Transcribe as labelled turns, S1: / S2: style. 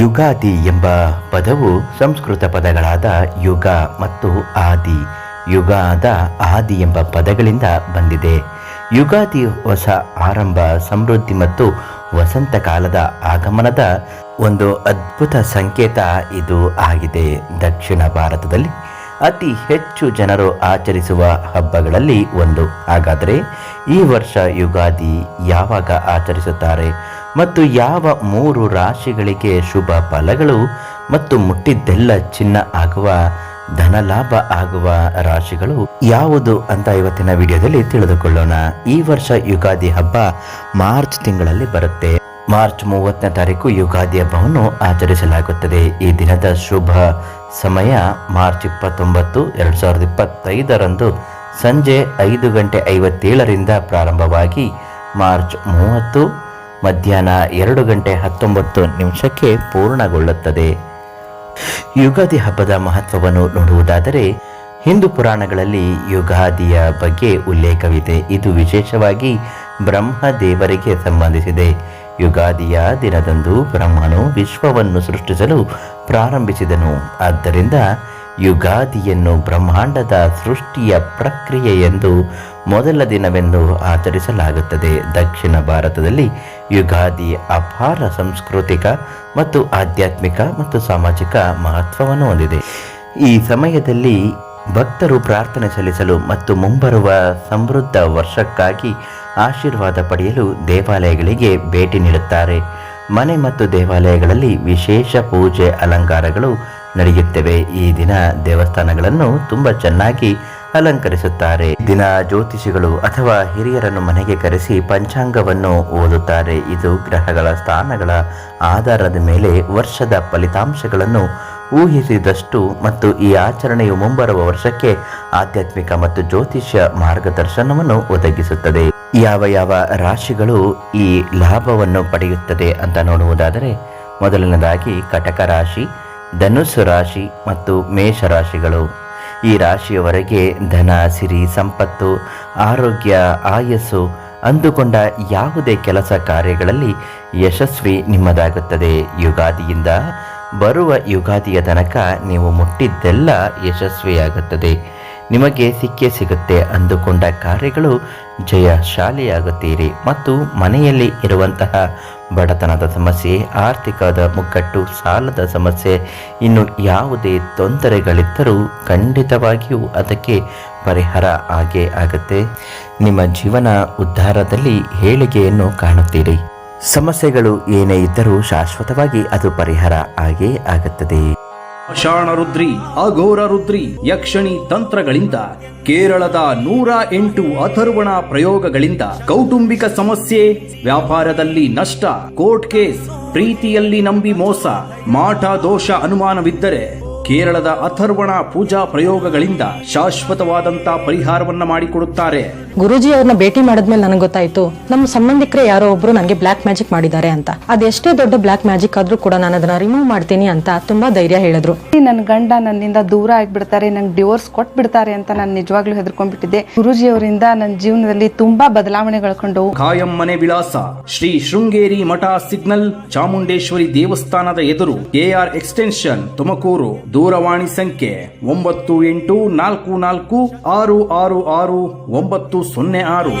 S1: ಯುಗಾದಿ ಎಂಬ ಪದವು ಸಂಸ್ಕೃತ ಪದಗಳಾದ ಯುಗ ಮತ್ತು ಆದಿ. ಯುಗಾದ ಆದಿ ಎಂಬ ಪದಗಳಿಂದ ಬಂದಿದೆ. ಯುಗಾದಿ ಹೊಸ ಆರಂಭ, ಸಮೃದ್ಧಿ ಮತ್ತು ವಸಂತ ಕಾಲದ ಆಗಮನದ ಒಂದು ಅದ್ಭುತ ಸಂಕೇತ ಇದು ಆಗಿದೆ. ದಕ್ಷಿಣ ಭಾರತದಲ್ಲಿ ಅತಿ ಹೆಚ್ಚು ಜನರು ಆಚರಿಸುವ ಹಬ್ಬಗಳಲ್ಲಿ ಒಂದು. ಹಾಗಾದರೆ ಈ ವರ್ಷ ಯುಗಾದಿ ಯಾವಾಗ ಆಚರಿಸುತ್ತಾರೆ? ಮತ್ತು ಯಾವ ಮೂರು ರಾಶಿಗಳಿಗೆ ಶುಭ ಫಲಗಳು ಮತ್ತು ಮುಟ್ಟಿದ್ದೆಲ್ಲ ಚಿನ್ನ ಆಗುವ, ಧನಲಾಭ ಆಗುವ ರಾಶಿಗಳು ಯಾವುದು ಅಂತ ಇವತ್ತಿನ ವಿಡಿಯೋದಲ್ಲಿ ತಿಳಿದುಕೊಳ್ಳೋಣ. ಈ ವರ್ಷ ಯುಗಾದಿ ಹಬ್ಬ ಮಾರ್ಚ್ ತಿಂಗಳಲ್ಲಿ ಬರುತ್ತೆ. ಮಾರ್ಚ್ ಮೂವತ್ತನೇ ತಾರೀಕು ಯುಗಾದಿ ಹಬ್ಬವನ್ನು ಆಚರಿಸಲಾಗುತ್ತದೆ. ಈ ದಿನದ ಶುಭ ಸಮಯ ಮಾರ್ಚ್ ಇಪ್ಪತ್ತೊಂಬತ್ತು, ಎರಡು ಸಾವಿರದ ಇಪ್ಪತ್ತೈದರಂದು ಸಂಜೆ ಐದು ಗಂಟೆ ಐವತ್ತೇಳರಿಂದ ಪ್ರಾರಂಭವಾಗಿ ಮಾರ್ಚ್ ಮೂವತ್ತು ಮಧ್ಯಾಹ್ನ ಎರಡು ಗಂಟೆ ಹತ್ತೊಂಬತ್ತು ನಿಮಿಷಕ್ಕೆ ಪೂರ್ಣಗೊಳ್ಳುತ್ತದೆ. ಯುಗಾದಿ ಹಬ್ಬದ ಮಹತ್ವವನ್ನು ನೋಡುವುದಾದರೆ, ಹಿಂದೂ ಪುರಾಣಗಳಲ್ಲಿ ಯುಗಾದಿಯ ಬಗ್ಗೆ ಉಲ್ಲೇಖವಿದೆ. ಇದು ವಿಶೇಷವಾಗಿ ಬ್ರಹ್ಮ ದೇವರಿಗೆ ಸಂಬಂಧಿಸಿದೆ. ಯುಗಾದಿಯ ದಿನದಂದು ಬ್ರಹ್ಮನು ವಿಶ್ವವನ್ನು ಸೃಷ್ಟಿಸಲು ಪ್ರಾರಂಭಿಸಿದನು. ಆದ್ದರಿಂದ ಯುಗಾದಿಯನ್ನು ಬ್ರಹ್ಮಾಂಡದ ಸೃಷ್ಟಿಯ ಪ್ರಕ್ರಿಯೆ ಎಂದು ಮೊದಲ ದಿನವೆಂದು ಆಚರಿಸಲಾಗುತ್ತದೆ. ದಕ್ಷಿಣ ಭಾರತದಲ್ಲಿ ಯುಗಾದಿ ಅಪಾರ ಸಾಂಸ್ಕೃತಿಕ ಮತ್ತು ಆಧ್ಯಾತ್ಮಿಕ ಮತ್ತು ಸಾಮಾಜಿಕ ಮಹತ್ವವನ್ನು ಹೊಂದಿದೆ. ಈ ಸಮಯದಲ್ಲಿ ಭಕ್ತರು ಪ್ರಾರ್ಥನೆ ಸಲ್ಲಿಸಲು ಮತ್ತು ಮುಂಬರುವ ಸಮೃದ್ಧ ವರ್ಷಕ್ಕಾಗಿ ಆಶೀರ್ವಾದ ಪಡೆಯಲು ದೇವಾಲಯಗಳಿಗೆ ಭೇಟಿ ನೀಡುತ್ತಾರೆ. ಮನೆ ಮತ್ತು ದೇವಾಲಯಗಳಲ್ಲಿ ವಿಶೇಷ ಪೂಜೆ ಅಲಂಕಾರಗಳು ನಡೆಯುತ್ತವೆ. ಈ ದಿನ ದೇವಸ್ಥಾನಗಳನ್ನು ತುಂಬ ಚೆನ್ನಾಗಿ ಅಲಂಕರಿಸುತ್ತಾರೆ. ದಿನ ಜ್ಯೋತಿಷಿಗಳು ಅಥವಾ ಹಿರಿಯರನ್ನು ಮನೆಗೆ ಕರೆಸಿ ಪಂಚಾಂಗವನ್ನು ಓದುತ್ತಾರೆ. ಇದು ಗ್ರಹಗಳ ಸ್ಥಾನಗಳ ಆಧಾರದ ಮೇಲೆ ವರ್ಷದ ಫಲಿತಾಂಶಗಳನ್ನು ಊಹಿಸಿದಷ್ಟು ಮತ್ತು ಈ ಆಚರಣೆಯು ಮುಂಬರುವ ವರ್ಷಕ್ಕೆ ಆಧ್ಯಾತ್ಮಿಕ ಮತ್ತು ಜ್ಯೋತಿಷ್ಯ ಮಾರ್ಗದರ್ಶನವನ್ನು ಒದಗಿಸುತ್ತದೆ. ಯಾವ ಯಾವ ರಾಶಿಗಳು ಈ ಲಾಭವನ್ನು ಪಡೆಯುತ್ತದೆ ಅಂತ ನೋಡುವುದಾದರೆ, ಮೊದಲನೇದಾಗಿ ಕಟಕ ರಾಶಿ, ಧನುಸ್ಸು ರಾಶಿ ಮತ್ತು ಮೇಷ ರಾಶಿಗಳು. ಈ ರಾಶಿಯವರೆಗೆ ಧನ, ಸಿರಿ, ಸಂಪತ್ತು, ಆರೋಗ್ಯ, ಆಯಸ್ಸು ಅಂದುಕೊಂಡ ಯಾವುದೇ ಕೆಲಸ ಕಾರ್ಯಗಳಲ್ಲಿ ಯಶಸ್ವಿ ನಿಮ್ಮದಾಗುತ್ತದೆ. ಯುಗಾದಿಯಿಂದ ಬರುವ ಯುಗಾದಿಯ ತನಕ ನೀವು ಮುಟ್ಟಿದ್ದೆಲ್ಲ ಯಶಸ್ವಿಯಾಗುತ್ತದೆ. ನಿಮಗೆ ಸಿಕ್ಕೇ ಸಿಗುತ್ತೆ ಅಂದುಕೊಂಡ ಕಾರ್ಯಗಳು ಜಯಶಾಲಿಯಾಗುತ್ತೀರಿ ಮತ್ತು ಮನೆಯಲ್ಲಿ ಇರುವಂತಹ ಬಡತನದ ಸಮಸ್ಯೆ, ಆರ್ಥಿಕದ ಮುಗ್ಗಟ್ಟು, ಸಾಲದ ಸಮಸ್ಯೆ, ಇನ್ನು ಯಾವುದೇ ತೊಂದರೆಗಳಿದ್ದರೂ ಖಂಡಿತವಾಗಿಯೂ ಅದಕ್ಕೆ ಪರಿಹಾರ ಆಗೇ ಆಗುತ್ತೆ. ನಿಮ್ಮ ಜೀವನ ಉದ್ಧಾರದಲ್ಲಿ ಹೇಳಿಗೆಯನ್ನು ಕಾಣುತ್ತೀರಿ. ಸಮಸ್ಯೆಗಳು ಏನೇ ಇದ್ದರೂ ಶಾಶ್ವತವಾಗಿ ಅದು ಪರಿಹಾರ ಆಗೇ ಆಗುತ್ತದೆ.
S2: ಶಾಣ ರುದ್ರಿ, ಅಘೋರ ರುದ್ರಿ, ಯಕ್ಷಣಿ ತಂತ್ರಗಳಿಂದ, ಕೇರಳದ ನೂರ ಎಂಟು ಅಥರ್ವಣ ಪ್ರಯೋಗಗಳಿಂದ ಕೌಟುಂಬಿಕ ಸಮಸ್ಯೆ, ವ್ಯಾಪಾರದಲ್ಲಿ ನಷ್ಟ, ಕೋರ್ಟ್ ಕೇಸ್, ಪ್ರೀತಿಯಲ್ಲಿ ನಂಬಿ ಮೋಸ, ಮಾಟ ದೋಷ ಅನುಮಾನವಿದ್ದರೆ ಕೇರಳದ ಅಥರ್ವಣ ಪೂಜಾ ಪ್ರಯೋಗಗಳಿಂದ ಶಾಶ್ವತವಾದಂತ ಪರಿಹಾರವನ್ನ ಮಾಡಿಕೊಡುತ್ತಾರೆ.
S3: ಗುರುಜಿ ಅವ್ರನ್ನ ಭೇಟಿ ಮಾಡಿದ್ಮೇಲೆ ನನಗೆ ಗೊತ್ತಾಯ್ತು ನಮ್ಮ ಸಂಬಂಧಿಕರೇ ಯಾರೋ ಒಬ್ರು ನನಗೆ ಬ್ಲಾಕ್ ಮ್ಯಾಜಿಕ್ ಮಾಡಿದ್ದಾರೆ ಅಂತ. ಅದೆಷ್ಟೇ ದೊಡ್ಡ ಬ್ಲಾಕ್ ಮ್ಯಾಜಿಕ್ ಆದ್ರೂ ಕೂಡ ನಾನು ಅದನ್ನ ರಿಮೂವ್ ಮಾಡ್ತೀನಿ ಅಂತ ತುಂಬಾ ಧೈರ್ಯ ಹೇಳಿದ್ರು.
S4: ನನ್ನ ಗಂಡ ನನ್ನಿಂದ ದೂರ ಆಗಿಬಿಡ್ತಾರೆ ನಂಗೆ ಡಿವೋರ್ಸ್ ಕೊಟ್ಬಿಡ್ತಾರೆ ಅಂತ ನಾನು ನಿಜವಾಗ್ಲೂ ಹೆದರ್ಕೊಂಡ್ಬಿಟ್ಟಿದ್ದೆ. ಗುರುಜಿ ಅವರಿಂದ ನನ್ನ ಜೀವನದಲ್ಲಿ ತುಂಬಾ ಬದಲಾವಣೆಗಳು ಕಳ್ಕೊಂಡು
S2: ಕಾಯಂ ಮನೆ ವಿಳಾಸ ಶ್ರೀ ಶೃಂಗೇರಿ ಮಠ ಸಿಗ್ನಲ್ ಚಾಮುಂಡೇಶ್ವರಿ ದೇವಸ್ಥಾನದ ಎದುರು ಕೆಆರ್ ಎಕ್ಸ್ಟೆನ್ಷನ್ ತುಮಕೂರು ದೂರವಾಣಿ ಸಂಖ್ಯೆ ಒಂಬತ್ತು ಎಂಟು ನಾಲ್ಕು ನಾಲ್ಕು ಆರು ಆರು ಆರು ಒಂಬತ್ತು ಸೊನ್ನೆ ಆರು.